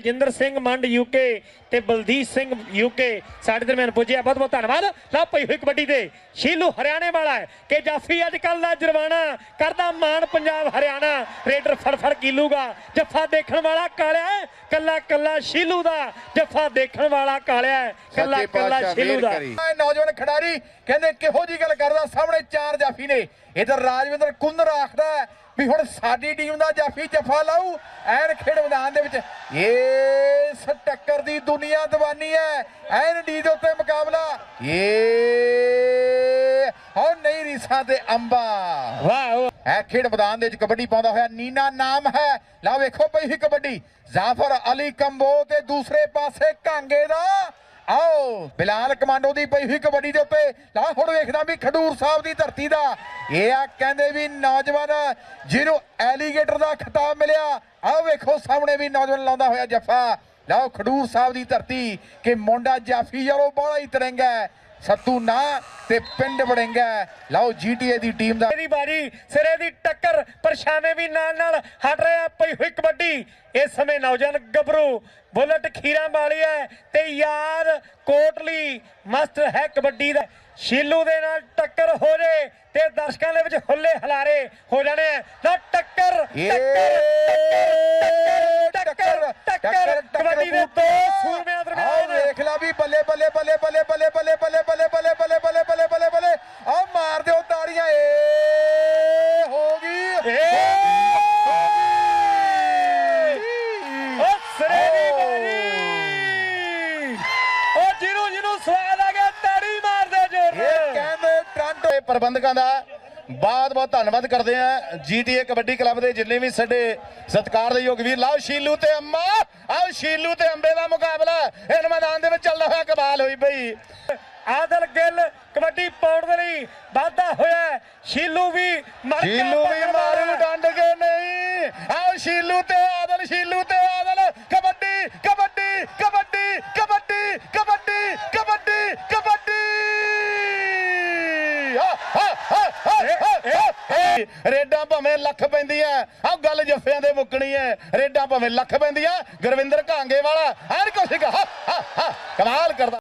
Rajinder Singh Mand UK ਤੇ Baldeep Singh UK ਸਾਡੇ ਦਰਮਿਆਨ ਪੁੱਜਿਆ। ਬਹੁਤ ਬਹੁਤ ਧੰਨਵਾਦ। ਲਾ ਪਈ ਹੋਈ ਕਬੱਡੀ ਦੇ ਸ਼ੀਲੂ ਹਰਿਆਣੇ ਵਾਲਾ ਹੈ ਕਿ ਜਾਫੀ ਅੱਜ ਕੱਲ ਦਾ ਜਰਵਾਣਾ ਕਰਦਾ ਮਾਨ ਪੰਜਾਬ ਹਰਿਆਣਾ। ਰੇਡਰ ਫੜ ਫੜ ਕੀਲੂਗਾ। ਜੱਫਾ ਦੇਖਣ ਵਾਲਾ ਕਾਲਿਆ ਕੱਲਾ ਕੱਲਾ ਸ਼ੀਲੂ ਦਾ। ਜੱਫਾ ਦੇਖਣ ਵਾਲਾ ਕਾਲਿਆ ਕੱਲਾ ਕੱਲਾ ਸ਼ੀਲੂ ਦਾ। ਨੌਜਵਾਨ ਖਿਡਾਰੀ ਕਹਿੰਦੇ ਕਿਹੋ ਜੀ ਗੱਲ ਕਰਦਾ? ਸਾਹਮਣੇ ਚਾਰ ਜਾਫੀ ਨੇ। ਇਧਰ ਰਾਜਵਿੰਦਰ ਕੁੰਦਰ ਆਖਦਾ ਵੀ ਹੁਣ ਸਾਡੀ ਟੀਮ ਦਾ ਜਾਫੀ ਜਫਾ ਲਾਊ ਐਨ ਖੇਡ ਮੈਦਾਨ ਦੇ ਵਿੱਚ। ਇਸ ਟੱਕਰ ਦੀ ਦੁਨੀਆ ਦੀਵਾਨੀ ਹੈ ਐਨ ਡੀ ਦੇ ਉੱਤੇ ਮੁਕਾਬਲਾ। ਏ ਹੋ ਨਹੀਂ ਰੀਸਾਂ ਤੇ ਅੰਬਾ। ਵਾਹ। ਇਹ ਖੇਡ ਮੈਦਾਨ ਦੇ ਵਿੱਚ ਕਬੱਡੀ ਪਾਉਂਦਾ ਹੋਇਆ ਨੀਨਾ ਨਾਮ ਹੈ। ਲਓ ਵੇਖੋ ਪਈ ਹੀ ਕਬੱਡੀ। ਜ਼ਾਫਰ ਅਲੀ ਕੰਬੋ ਤੇ ਦੂਸਰੇ ਪਾਸੇ ਕਾਂਗੇ ਦਾ ਆਓ, ਬਿਲਾਲ ਕਮਾਂਡੋ ਦੀ ਪਈ ਹੋਈ ਕਬੱਡੀ ਦੇ ਉੱਤੇ। ਲਾ, ਹੁਣ ਵੇਖਦਾ ਵੀ ਖਡੂਰ ਸਾਹਿਬ ਦੀ ਧਰਤੀ ਦਾ। ਇਹ ਆ ਕਹਿੰਦੇ ਵੀ ਨੌਜਵਾਨ, ਜਿਹਨੂੰ ਐਲੀਗੇਟਰ ਦਾ ਖਿਤਾਬ ਮਿਲਿਆ। ਆਓ ਵੇਖੋ, ਸਾਹਮਣੇ ਵੀ ਨੌਜਵਾਨ ਲਾਉਂਦਾ ਹੋਇਆ ਜੱਫਾ। ਲਓ, ਖਡੂਰ ਸਾਹਿਬ ਦੀ ਧਰਤੀ, ਕਿ ਮੁੰਡਾ ਜਾਫੀ ਯਾਰੋ ਬੜਾ ਹੀ ਤਰੰਗਾ ਸੱਤੂ ਨਾ, ਤੇ ਪਿੰਡ ਬੜਿੰਗਾ ਲਓ ਜੀਟੀਏ ਦੀ ਟੀਮ ਦਾ। ਦੀ ਬਾਰੀ ਸਿਰੇ ਦੀ ਟੱਕਰ, ਪਰਛਾਵੇਂ ਵੀ ਨਾਲ ਨਾਲ ਹਟ ਰਿਹਾ ਪਈ ਹੋਈ ਕਬੱਡੀ। ਇਸ ਸਮੇਂ ਨੌਜਵਾਨ ਗੱਭਰੂ, ਬੁਲਟ ਖੀਰਾ ਵਾਲੀ ਹੈ ਤੇ ਯਾਰ ਕੋਟਲੀ ਮਸਤ ਹੈ ਕਬੱਡੀ ਦਾ। ਸ਼ੀਲੂ ਦੇ ਨਾਲ ਟੱਕਰ ਹੋ ਜੇ ਤੇ ਦਰਸ਼ਕਾਂ ਦੇ ਵਿੱਚ ਹੁੱਲੇ ਹਲਾਰੇ ਹੋ ਜਾਣੇ ਨਾ ਟੱਕਰ ਟੱਕਰ ਟੱਕਰ ਕਬੱਡੀ ਦੇ ਦੋ ਸੂਰਮਿਆਂ ਦਰਮਿਆਨ। ਵੇਖ ਲਾ ਵੀ ਬੱਲੇ ਬੱਲੇ ਬੱਲੇ ਬੱਲੇ ਜਿਹਨੂੰ ਸਵਾਦ ਆ ਗਿਆ ਤਾੜੀ ਮਾਰਦੇ ਜੋਰ ਇਹ। ਕਹਿੰਦੇ ਟ੍ਰਾਂਟੋ ਤੇ ਪ੍ਰਬੰਧਕਾਂ ਦਾ ਬਹੁਤ ਬਹੁਤ ਧੰਨਵਾਦ ਕਰਦੇ ਆ ਜੀਟੀਏ ਕਬੱਡੀ ਕਲੱਬ ਦੇ ਜਿੰਨੇ ਵੀ ਸਾਡੇ ਸਤਿਕਾਰ ਦੇ ਯੋਗ ਵੀਰ ਲਾਓ ਸ਼ੀਲੂ ਤੇ ਅੰਮਾ ਆਓ ਸ਼ੀਲੂ ਤੇ ਅੰਬੇ ਦਾ ਮੁਕਾਬਲਾ ਇਹ ਮੈਦਾਨ ਦੇ ਵਿੱਚ ਚੱਲਦਾ ਹੋਇਆ ਕਮਾਲ ਹੋਈ ਬਈ ਆਦਲ ਗਿੱਲ ਕਬੱਡੀ ਪਾਉਣ ਦੇ ਲਈ ਵਾਧਾ ਹੋਇਆ। ਸ਼ੀਲੂ ਵੀ ਮਰ ਕੇ ਸ਼ੀਲੂ ਵੀ ਪਕੜ ਮਾਰੂ ਮਾਰਿਆ। ਡੰਡ ਕੇ ਨਹੀਂ ਆਓ ਸ਼ੀਲੂ ਤੇ ਆਦਲ ਸ਼ੀਲੂ ਤੇ ਆਦਲ ਕਬੱਡੀ ਕਬੱਡੀ ਕਬੱਡੀ ਕਬੱਡੀ ਕਬੱਡੀ ਕਬੱਡੀ ਕਬੱਡੀ ਆ, ਆ, ਆ, ਆ, ਆ, ਆ, ਆ। ਰੇਡਾਂ ਭਾਵੇਂ ਲੱਖ ਪੈਂਦੀਆਂ ਆ ਗੱਲ ਜੱਫਿਆਂ ਦੇ ਮੁੱਕਣੀ ਐ। ਰੇਡਾਂ ਭਾਵੇਂ ਲੱਖ ਪੈਂਦੀਆਂ ਗੁਰਵਿੰਦਰ ਘਾਂਗੇ ਵਾਲਾ ਹਰ ਕੁਛ ਕਮਾਲ ਕਰਦਾ।